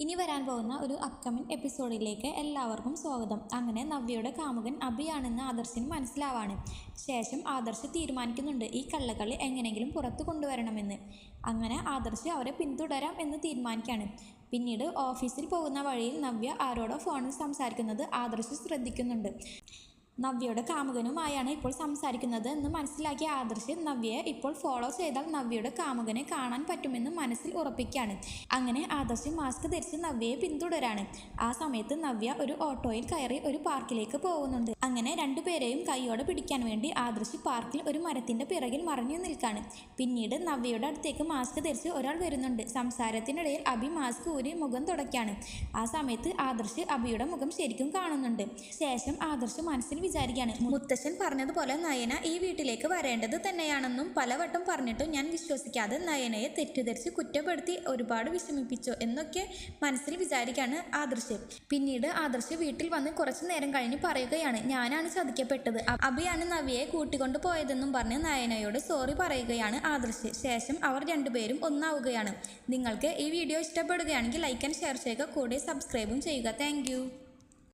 ഇനി വരാൻ പോകുന്ന ഒരു അപ്കമിങ് എപ്പിസോഡിലേക്ക് എല്ലാവർക്കും സ്വാഗതം. അങ്ങനെ നവ്യയുടെ കാമുകൻ അഭിയാണെന്ന് ആദർശിന് മനസ്സിലാവാണ്. ശേഷം ആദർശ് തീരുമാനിക്കുന്നുണ്ട് ഈ കള്ളക്കളി എങ്ങനെയെങ്കിലും പുറത്തു കൊണ്ടുവരണമെന്ന്. അങ്ങനെ ആദർശ് അവരെ പിന്തുടരാം എന്ന് തീരുമാനിക്കുകയാണ് പിന്നീട് ഓഫീസിൽ പോകുന്ന വഴിയിൽ നവ്യ ആരോടോ ഫോണിൽ സംസാരിക്കുന്നത് ആദർശ് ശ്രദ്ധിക്കുന്നുണ്ട്. നവ്യയുടെ കാമുകനുമായാണ് ഇപ്പോൾ സംസാരിക്കുന്നത്. എന്ന് മനസ്സിലാക്കിയ ആദർശ് നവ്യയെ ഇപ്പോൾ ഫോളോ ചെയ്താൽ നവ്യയുടെ കാമുകനെ കാണാൻ പറ്റുമെന്ന് മനസ്സിൽ ഉറപ്പിക്കുകയാണ്. അങ്ങനെ ആദർശ് മാസ്ക് ധരിച്ച് നവ്യയെ പിന്തുടരാണ്. ആ സമയത്ത് നവ്യ ഒരു ഓട്ടോയിൽ കയറി ഒരു പാർക്കിലേക്ക് പോകുന്നുണ്ട്. അങ്ങനെ രണ്ടുപേരെയും കൈയോടെ പിടിക്കാൻ വേണ്ടി ആദർശ് പാർക്കിൽ ഒരു മരത്തിന്റെ പിറകിൽ മറഞ്ഞു നിൽക്കാണ് പിന്നീട് നവ്യയുടെ അടുത്തേക്ക് മാസ്ക് ധരിച്ച് ഒരാൾ വരുന്നുണ്ട്. സംസാരത്തിനിടയിൽ അഭി മാസ്ക് ഊരി മുഖം തുടയ്ക്കാണ് ആ സമയത്ത് ആദർശ് അഭിയുടെ മുഖം ശരിക്കും കാണുന്നുണ്ട്. ശേഷം ആദർശ് മനസ്സിൽ വിചാരിക്കുകയാണ് മുത്തശ്ശൻ പറഞ്ഞതുപോലെ നയന ഈ വീട്ടിലേക്ക് വരേണ്ടത് തന്നെയാണെന്നും പലവട്ടം പറഞ്ഞിട്ടും ഞാൻ വിശ്വസിക്കാതെ നയനയെ തെറ്റിദ്ധരിച്ച് കുറ്റപ്പെടുത്തി ഒരുപാട് വിഷമിപ്പിച്ചു എന്നൊക്കെ മനസ്സിൽ വിചാരിക്കുകയാണ് ആദർശ്. പിന്നീട് ആദർശ് വീട്ടിൽ വന്ന് കുറച്ചു നേരം കഴിഞ്ഞ് പറയുകയാണ് ഞാനാണ് ചതിക്കപ്പെട്ടത്. അഭിയാണ് നവിയെ കൂട്ടിക്കൊണ്ടു പോയതെന്നും പറഞ്ഞ് നയനയോട് സോറി പറയുകയാണ് ആദർശ്. ശേഷം അവർ രണ്ടുപേരും ഒന്നാവുകയാണ്. നിങ്ങൾക്ക് ഈ വീഡിയോ ഇഷ്ടപ്പെടുകയാണെങ്കിൽ ലൈക്ക് ആൻഡ് ഷെയർ ചെയ്യുക. കൂടെ സബ്സ്ക്രൈബും ചെയ്യുക. താങ്ക്